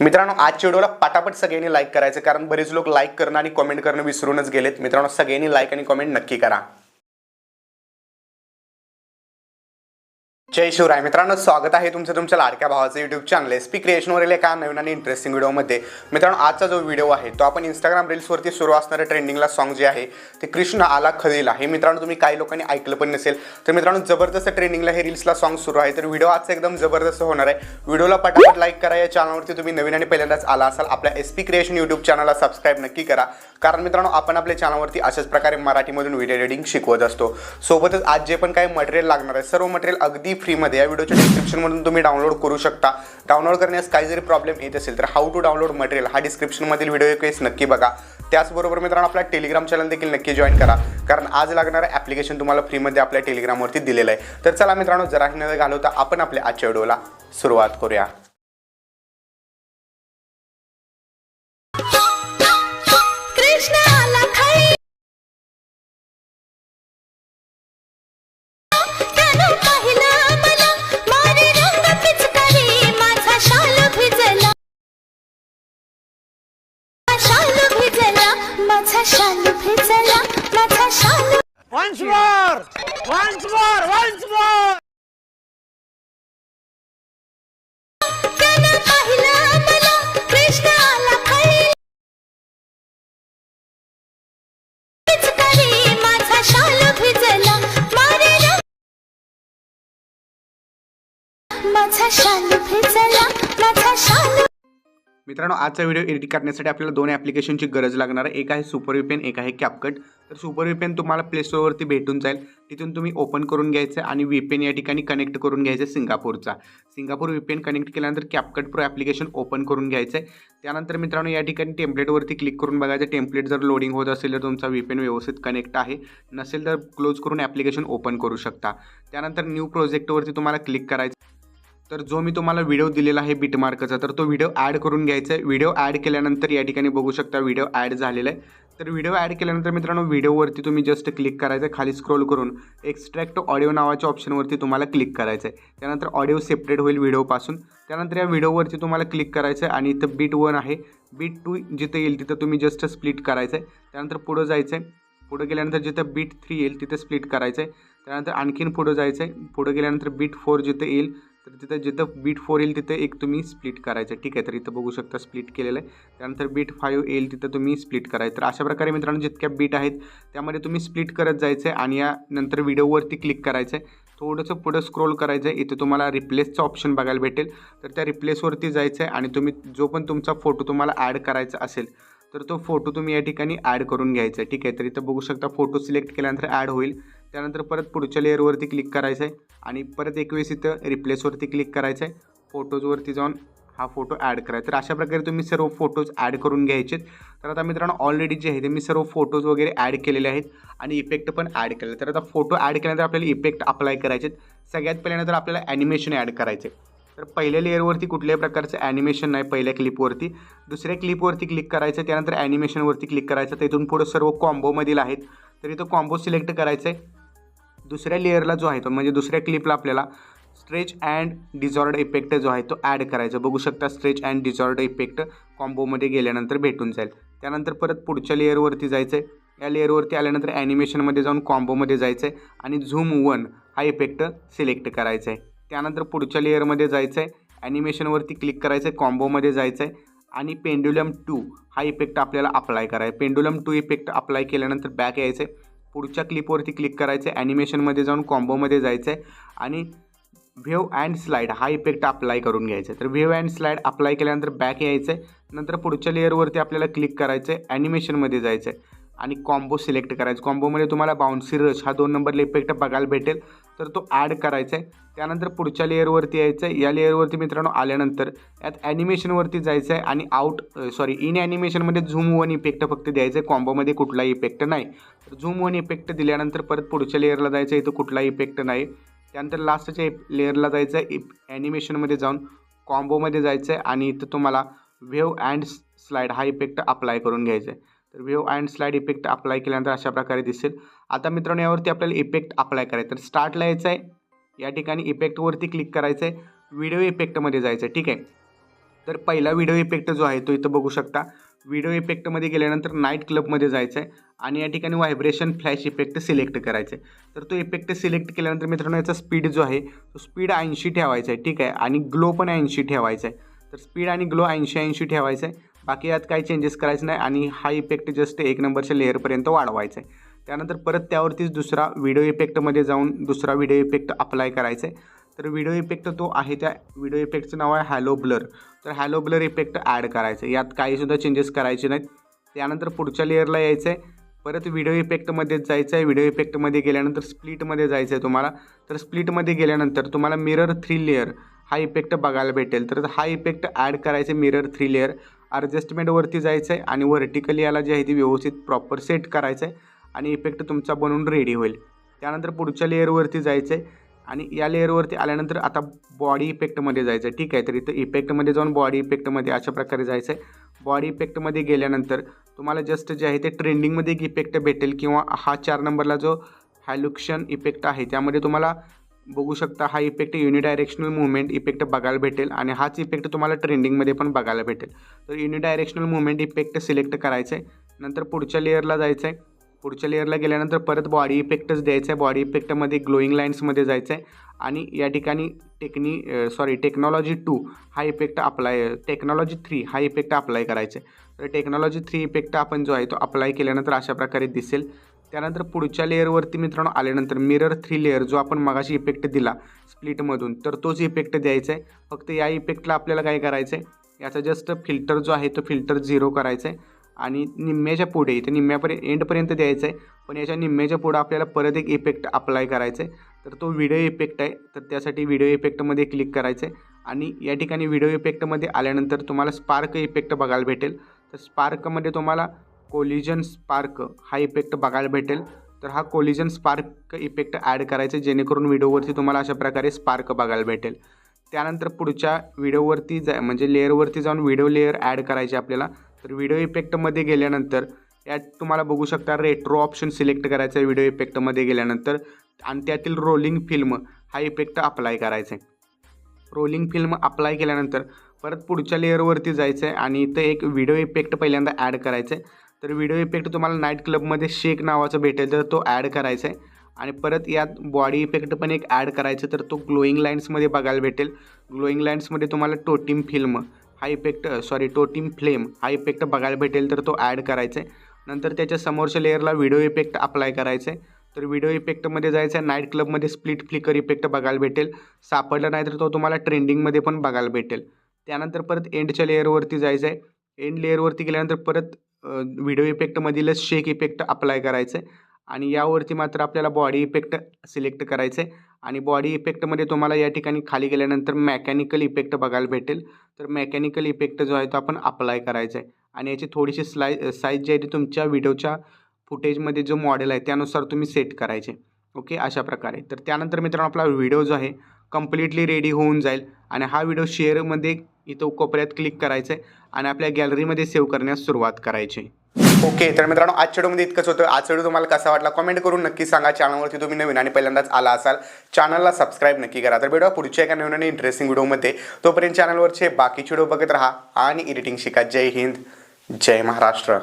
मित्रांनो आजच्या व्हिडिओला पटापट सगळ्यांनी लाईक करायचं कारण बरेच लोक लाईक करणं आणि कमेंट करणं विसरूनच गेलेत. मित्रांनो सगळ्यांनी लाईक आणि कमेंट नक्की करा. जय शिवराय. मित्रांनो स्वागत आहे तुमचं तुमच्या लाडक्या भावाचं युट्यूब चॅनल एस पी क्रिएशनवरील एका नवीन आणि इंटरेस्टिंग व्हिडिओमध्ये मित्रांनो आजचा जो व्हिडिओ आहे तो आपण इंस्टाग्राम रील्सवरती सुरू असणारं ट्रेंडिंगला सॉन्ग जे आहे ते कृष्ण आला खलीला हे मित्रांनो तुम्ही काही लोकांनी ऐकलं पण नसेल तर मित्रांनो जबरदस्त ट्रेंडिंगला हे रील्सला सॉन्ग सुरू आहे. तर व्हिडिओ आजचा एकदम जबरदस्त होणार आहे. व्हिडिओला पटापट लाईक करा. या चॅनलवरती तुम्ही नवीन आणि पहिल्यांदाच आला असाल आपल्या एस पी क्रिएशन युट्यूब चॅनलला सबस्क्राईब नक्की करा. कारण मित्रांनो आपण आपल्या चॅनलवरती अशाच प्रकारे मराठीमधून व्हिडिओ एडिटिंग शिकवत असतो. सोबतच आज जे पण काही मटेरियल लागणार आहे सर्व मटेरियल अगदी फ्रीमध्ये. या व्हिडिओच्या डिस्क्रिप्शनमधून तुम्ही डाउनलोड करू शकता. डाउनलोड करण्यास काही जरी प्रॉब्लेम येत असेल तर हाऊ टू डाउनलोड मटेरियल हा डिस्क्रिप्शनमधील व्हिडिओ एक नक्की बघा. त्याचबरोबर मित्रांनो आपला टेलिग्राम चॅनल देखील नक्की जॉईन करा. कारण आज लागणारं ॲप्लिकेशन तुम्हाला फ्रीमध्ये आपल्या टेलिग्रामवरती दिलेलं आहे. तर चला मित्रांनो जरा न घालवता आपण आपल्या आजच्या व्हिडिओला सुरुवात करूया. More! Once more! Once more! माझा शाल भिजला माझा शाल मित्रांनो आजचा व्हिडिओ एडिट करण्यासाठी आपल्याला दोन ॲप्लिकेशनची गरज लागणार आहे. एक आहे सुपर विपेन एक आहे कॅपकट तर सुपर विपेन तुम्हाला प्लेस्टोरवरती भेटून जाईल. तिथून तुम्ही ओपन करून घ्यायचं आणि विपेन या ठिकाणी कनेक्ट करून घ्यायचं आहे सिंगापूरचा. सिंगापूर विपेन कनेक्ट केल्यानंतर कॅपकट प्रो ॲप्लिकेशन ओपन करून घ्यायचं आहे त्यानंतर मित्रांनो या ठिकाणी टेम्पलेटवरती क्लिक करून बघायचं टेम्पलेट जर लोडिंग होत असेल तर तुमचा विपेन व्यवस्थित कनेक्ट आहे. नसेल तर क्लोज करून ॲप्लिकेशन ओपन करू शकता. त्यानंतर न्यू प्रोजेक्टवरती तुम्हाला क्लिक करायचं. तर जो मी तुम्हाला व्हिडिओ दिलेला आहे बिटमार्कचा तर तो व्हिडिओ ॲड करून घ्यायचा आहे. व्हिडिओ ॲड केल्यानंतर या ठिकाणी बघू शकता व्हिडिओ ॲड झालेला आहे. तर व्हिडिओ ॲड केल्यानंतर मित्रांनो व्हिडिओवरती तुम्ही जस्ट क्लिक करायचं खाली स्क्रोल करून एक्स्ट्रॅक्ट ऑडिओ नावाच्या ऑप्शनवरती तुम्हाला क्लिक करायचं आहे. त्यानंतर ऑडिओ सेपरेट होईल व्हिडिओपासून त्यानंतर या व्हिडिओवरती तुम्हाला क्लिक करायचं आहे आणि इथं बीट वन आहे. बीट टू जिथं येईल तिथं तुम्ही जस्ट स्प्लिट करायचं आहे. त्यानंतर पुढं जायचं आहे. पुढं गेल्यानंतर जिथं बीट थ्री येईल तिथं स्प्लिट करायचं आहे. त्यानंतर आणखीन पुढं जायचं आहे. पुढं गेल्यानंतर बीट फोर जिथं येईल तर तिथं जिथं बीट फोर येईल तिथं एक तुम्ही स्प्लिट करायचं ठीक आहे तर इथं बघू शकता स्प्लिट केलेलं आहे. त्यानंतर बीट फाईव्ह येईल तिथं तुम्ही स्प्लिट करायचं तर अशा प्रकारे मित्रांनो जितक्या बीट आहेत त्यामध्ये तुम्ही स्प्लिट करत जायचं आहे आणि या नंतर व्हिडिओवरती क्लिक करायचं आहे. थोडंसं पुढं स्क्रोल करायचं आहे. इथं तुम्हाला रिप्लेसचं ऑप्शन बघायला भेटेल. तर त्या रिप्लेसवरती जायचं आहे आणि तुम्ही जो पण तुमचा फोटो तुम्हाला ॲड करायचा असेल तर तो फोटो तुम्ही या ठिकाणी ॲड करून घ्यायचा आहे. ठीक आहे तर इथं बघू शकता फोटो सिलेक्ट केल्यानंतर ॲड होईल. त्यानंतर परत पुढच्या लेअरवरती क्लिक करायचं आहे आणि परत एक इथं रिप्लेसवरती क्लिक करायचं आहे. फोटोजवरती जाऊन हा फोटो ॲड करायचा. तर अशा प्रकारे तुम्ही सर्व फोटोज ॲड करून घ्यायचे तर आता मित्रांनो ऑलरेडी जे आहे ते मी सर्व फोटोज वगैरे ॲड केलेले आहेत आणि इफेक्ट पण ॲड केले तर आता फोटो ॲड केल्यानंतर आपल्याला इफेक्ट अप्लाय करायचे आहेत. सगळ्यात पहिल्यांदा तर आपल्याला ॲनिमेशन ॲड करायचे तर पहिल्या लेअरवरती कुठल्याही प्रकारचं ॲनिमेशन नाही पहिल्या क्लिपवरती दुसऱ्या क्लिपवरती क्लिक करायचं त्यानंतर ॲनिमेशनवरती क्लिक करायचं तर इथून पुढं सर्व कॉम्बोमधील आहेत. तर इथं कॉम्बो सिलेक्ट करायचं आहे दुसऱ्या लेअरला जो आहे तो म्हणजे दुसऱ्या क्लिपला आपल्याला स्ट्रेच अँड डिझॉर्ड इफेक्ट जो आहे तो ॲड करायचा. बघू शकता स्ट्रेच अँड डिझॉर्ड इफेक्ट कॉम्बोमध्ये गेल्यानंतर भेटून जाईल. त्यानंतर परत पुढच्या लेअरवरती जायचं आहे या लेअरवरती आल्यानंतर ॲनिमेशनमध्ये जाऊन कॉम्बोमध्ये जायचं आहे आणि झूम वन हा इफेक्ट सिलेक्ट करायचा आहे त्यानंतर पुढच्या लेअरमध्ये जायचं आहे ॲनिमेशनवरती क्लिक करायचं आहे कॉम्बोमध्ये जायचं आहे आणि पेंडुलम टू हा इफेक्ट आपल्याला अप्लाय करायचा. पेंडुलम टू इफेक्ट अप्लाय केल्यानंतर बॅक यायचं आहे पुढच्या क्लिपवरती क्लिक करायचं आहे ॲनिमेशनमध्ये जाऊन कॉम्बोमध्ये जायचं आहे आणि व्हेव अँड स्लाईड हा इफेक्ट अप्लाय करून घ्यायचा आहे तर व्हेव अँड स्लाईड अप्लाय केल्यानंतर बॅक यायचं आहे नंतर पुढच्या लेअरवरती आपल्याला क्लिक करायचं आहे ॲनिमेशनमध्ये जायचं आहे आणि कॉम्बो सिलेक्ट करायचं. कॉम्बोमध्ये तुम्हाला बाउन्सी रश हा दोन नंबरला इफेक्ट बघायला भेटेल. तर तो ॲड करायचा आहे त्यानंतर पुढच्या लेअरवरती यायचं आहे या लेअरवरती मित्रांनो आल्यानंतर यात ॲनिमेशनवरती जायचं आहे आणि आउट सॉरी इन ॲनिमेशनमध्ये झूम वन इफेक्ट फक्त द्यायचं आहे कॉम्बोमध्ये कुठलाही इफेक्ट नाही. तर झूम वन इफेक्ट दिल्यानंतर परत पुढच्या लेअरला जायचं आहे इथं कुठलाही इफेक्ट नाही. त्यानंतर लास्टच्या लेअरला जायचं आहे ॲनिमेशनमध्ये जाऊन कॉम्बोमध्ये जायचं आहे आणि इथं तुम्हाला व्हेव अँड स्लाईड हा इफेक्ट अप्लाय करून घ्यायचा आहे तर wave and slide effect apply केल्यानंतर अशा प्रकारे दिसेल. आता मित्रांनो यावरती आपल्याला इफेक्ट अप्लाय करायचं तर स्टार्टला यायचं आहे. या ठिकाणी इफेक्टवरती क्लिक करायचं आहे व्हिडिओ इफेक्टमध्ये जायचं आहे ठीक आहे? तर पहिला व्हिडिओ इफेक्ट जो आहे तो इथं बघू शकता. व्हिडिओ इफेक्टमध्ये गेल्यानंतर नाईट क्लबमध्ये जायचं आहे आणि या ठिकाणी व्हायब्रेशन फ्लॅश इफेक्ट सिलेक्ट करायचं आहे तर तो इफेक्ट सिलेक्ट केल्यानंतर मित्रांनो याचा स्पीड जो आहे तो स्पीड ऐंशी ठेवायचा आहे. ठीक आहे? आणि ग्लो पण ऐंशी ठेवायचा आहे. तर स्पीड आणि ग्लो ऐंशी ऐंशी ठेवायचं आहे बाकी यात काही चेंजेस करायचं नाही आणि हा इफेक्ट जस्ट एक नंबरच्या लेअरपर्यंत वाढवायचा आहे. त्यानंतर परत त्यावरतीच दुसरा व्हिडिओ इफेक्टमध्ये जाऊन दुसरा व्हिडिओ इफेक्ट अप्लाय करायचा आहे. तर व्हिडिओ इफेक्ट तो आहे त्या व्हिडिओ इफेक्टचं नाव आहे हॅलो ब्लर तर हॅलो ब्लर इफेक्ट ॲड करायचं आहे. यात काहीसुद्धा चेंजेस करायचे नाहीत. त्यानंतर पुढच्या लेअरला यायचं आहे. परत व्हिडिओ इफेक्टमध्येच जायचं आहे. व्हिडिओ इफेक्टमध्ये गेल्यानंतर स्प्लिटमध्ये जायचं आहे तुम्हाला. तर स्प्लिटमध्ये गेल्यानंतर तुम्हाला मिरर थ्री लेअर हा इफेक्ट बघायला भेटेल. तर हा इफेक्ट ॲड करायचे मिरर थ्री लेअर ॲडजस्टमेंटवरती जायचं आहे आणि व्हर्टिकली याला जे आहे ती व्यवस्थित प्रॉपर सेट करायचं आहे आणि इफेक्ट तुमचा बनवून रेडी होईल. त्यानंतर पुढच्या लेअरवरती जायचं आहे आणि या लेअरवरती आल्यानंतर आता बॉडी इफेक्टमध्ये जायचं आहे ठीक आहे तर इथं इफेक्टमध्ये जाऊन बॉडी इफेक्टमध्ये अशा प्रकारे जायचं आहे बॉडी इफेक्टमध्ये गेल्यानंतर तुम्हाला जस्ट जे आहे ते ट्रेंडिंगमध्ये एक इफेक्ट भेटेल किंवा हा चार नंबरला जो हॅल्युक्शन इफेक्ट आहे त्यामध्ये तुम्हाला बघू शकता हा इफेक्ट युनिडायरेक्शनल मुवमेंट इफेक्ट बघायला भेटेल आणि हाच इफेक्ट तुम्हाला ट्रेंडिंगमध्ये पण बघायला भेटेल. तर युनिडायरेक्शनल मुवमेंट इफेक्ट सिलेक्ट करायचं आहे नंतर पुढच्या लेअरला जायचं आहे पुढच्या लेअरला गेल्यानंतर परत बॉडी इफेक्टच द्यायचं आहे बॉडी इफेक्टमध्ये ग्लोईंग लाईन्समध्ये जायचं आहे आणि या ठिकाणी टेक्नी सॉरी टेक्नॉलॉजी टू हा इफेक्ट अप्लाय टेक्नॉलॉजी थ्री हा इफेक्ट अप्लाय करायचा आहे तर टेक्नॉलॉजी थ्री इफेक्ट आपण जो आहे तो अप्लाय केल्यानंतर अशा प्रकारे दिसेल. त्यानंतर पुढच्या लेअरवरती मित्रांनो आल्यानंतर मिरर थ्री लेअर जो आपण मगाशी इफेक्ट दिला स्प्लिटमधून तर तोच इफेक्ट द्यायचा आहे. फक्त या इफेक्टला आपल्याला काय करायचं आहे याचा जस्ट फिल्टर जो आहे तो फिल्टर झिरो करायचा आहे आणि निम्म्याच्या पुढे इथे निम्म्यापर्यंत एंडपर्यंत द्यायचं आहे पण याच्या निम्म्याच्या पुढं आपल्याला परत एक इफेक्ट अप्लाय करायचा आहे तर तो व्हिडिओ इफेक्ट आहे. तर त्यासाठी व्हिडिओ इफेक्टमध्ये क्लिक करायचं आहे आणि या ठिकाणी व्हिडिओ इफेक्टमध्ये आल्यानंतर तुम्हाला स्पार्क इफेक्ट बघायला भेटेल. तर स्पार्कमध्ये तुम्हाला कोलिजन स्पार्क हा इफेक्ट बघायला भेटेल. तर हा कोलिजन स्पार्क इफेक्ट ॲड करायचा जेणेकरून व्हिडिओवरती तुम्हाला अशा प्रकारे स्पार्क बघायला भेटेल. त्यानंतर पुढच्या व्हिडिओवरती जा म्हणजे लेअरवरती जाऊन व्हिडिओ लेअर ॲड करायचे आपल्याला. तर व्हिडिओ इफेक्टमध्ये गेल्यानंतर यात तुम्हाला बघू शकता रेट्रो ऑप्शन सिलेक्ट करायचा आहे व्हिडिओ इफेक्टमध्ये गेल्यानंतर. आणि त्यातील रोलिंग फिल्म हा इफेक्ट अप्लाय करायचा आहे. रोलिंग फिल्म अप्लाय केल्यानंतर परत पुढच्या लेअरवरती जायचं आहे आणि इथं एक व्हिडिओ इफेक्ट पहिल्यांदा ॲड करायचं आहे. तर व्हिडिओ इफेक्ट तुम्हाला नाईट क्लबमध्ये शेक नावाचं भेटेल तर तो ॲड करायचा आहे आणि परत यात बॉडी इफेक्ट पण एक ॲड करायचं तर तो ग्लोईंग लाईन्समध्ये बघायला भेटेल. ग्लोईंग लाईन्समध्ये तुम्हाला टोटीम फिल्म हा इफेक्ट सॉरी टोटीम फ्लेम हा इफेक्ट बघायला भेटेल तर तो ॲड करायचा आहे नंतर त्याच्या समोरच्या लेअरला व्हिडिओ इफेक्ट अप्लाय करायचा आहे तर व्हिडिओ इफेक्टमध्ये जायचं आहे नाईट क्लबमध्ये स्प्लिट फ्लिकर इफेक्ट बघायला भेटेल. सापडला नाही तर तो तुम्हाला ट्रेंडिंगमध्ये पण बघायला भेटेल. त्यानंतर परत एंडच्या लेअरवरती जायचं आहे एंड लेअरवरती गेल्यानंतर परत व्हिडिओ इफेक्टमधीलच शेक इफेक्ट अप्लाय करायचं आहे आणि यावरती मात्र आपल्याला बॉडी इफेक्ट सिलेक्ट करायचं आहे आणि बॉडी इफेक्टमध्ये तुम्हाला या ठिकाणी खाली गेल्यानंतर मेकॅनिकल इफेक्ट बघायला भेटेल. तर मेकॅनिकल इफेक्ट जो आहे तो आपण अप्लाय करायचा आहे आणि याची थोडीशी स्लाय साईज जी आहे ती तुमच्या व्हिडिओच्या फुटेजमध्ये जो मॉडेल आहे त्यानुसार तुम्ही सेट करायचे. ओके अशा प्रकारे. तर त्यानंतर मित्रांनो आपला व्हिडिओ जो आहे कम्प्लिटली रेडी होऊन जाईल. आणि हा व्हिडिओ शेअरमध्ये इथं कोपऱ्यात क्लिक करायचं आहे आणि आपल्या गॅलरीमध्ये सेव्ह करण्यास सुरुवात करायची. ओके तर मित्रांनो आज व्हिडिओमध्ये इतकंच होतं. आज व्हिडिओ तुम्हाला कसा वाटला कमेंट करून नक्की सांगा. चॅनलवरती तुम्ही नवीन आणि पहिल्यांदाच आला असाल चॅनलला सबस्क्राईब नक्की करा. तर व्हिडिओ पुढच्या एका नवीन आणि इंटरेस्टिंग व्हिडिओमध्ये तोपर्यंत चॅनलवरचे बाकीचे व्हिडिओ बघत राहा आणि एडिटिंग शिका. जय हिंद जय महाराष्ट्र.